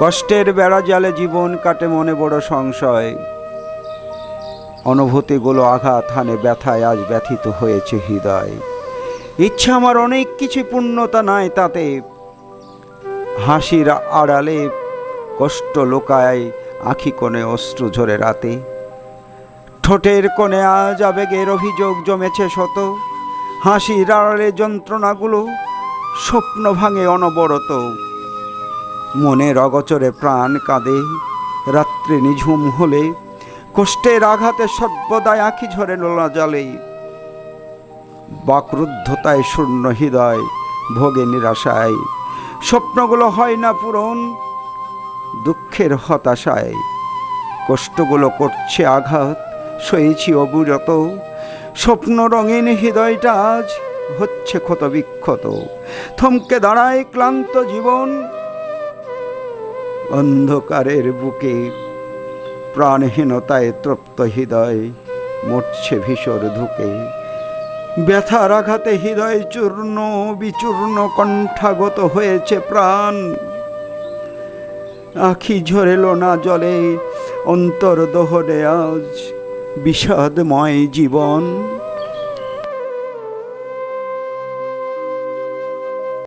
কষ্টের বেড়া জালে জীবন কাটে মনে বড় সংশয়। অনুভূতিগুলো আঘাত হানে ব্যথায় আজ ব্যথিত হয়েছে হৃদয়। ইচ্ছা আমার অনেক কিছু পূর্ণতা নাই তাতে। হাসির আড়ালে কষ্ট লোকায় আখি কোণে অস্ত্র ঝরে রাতে। ঠোঁটের কোণে আজ আবেগের অভিযোগ জমেছে শত। হাসির আড়ালে যন্ত্রণাগুলো স্বপ্ন ভাঙে অনবরত। মনের অগচরে প্রাণ কাঁদে। রাত্রে নিঝুম হলে কষ্টের আঘাতে সর্বদাই আঁখি ঝরে নোলা জলে। বাকরুদ্ধতায় শূন্য হৃদয় ভোগে নিরাশায়। স্বপ্নগুলো হয় না পূরণ, দুঃখের হতাশায়। কষ্টগুলো করছে আঘাত, সয়েছি অবিরত। স্বপ্ন রঙিন হৃদয়টা আজ হচ্ছে ক্ষত বিক্ষত থমকে দাঁড়ায় ক্লান্ত জীবন অন্ধকারের বুকে প্রাণহীনতায় তৃপ্ত হৃদয় মরছে ভীষর ধুকে। ব্যথার আঘাতে হৃদয় চূর্ণ, বিচূর্ণ কণ্ঠাগত হয়েছে প্রাণ। আখি ঝরেল না জলে অন্তর দহনে আজ বিষাদময় জীবন।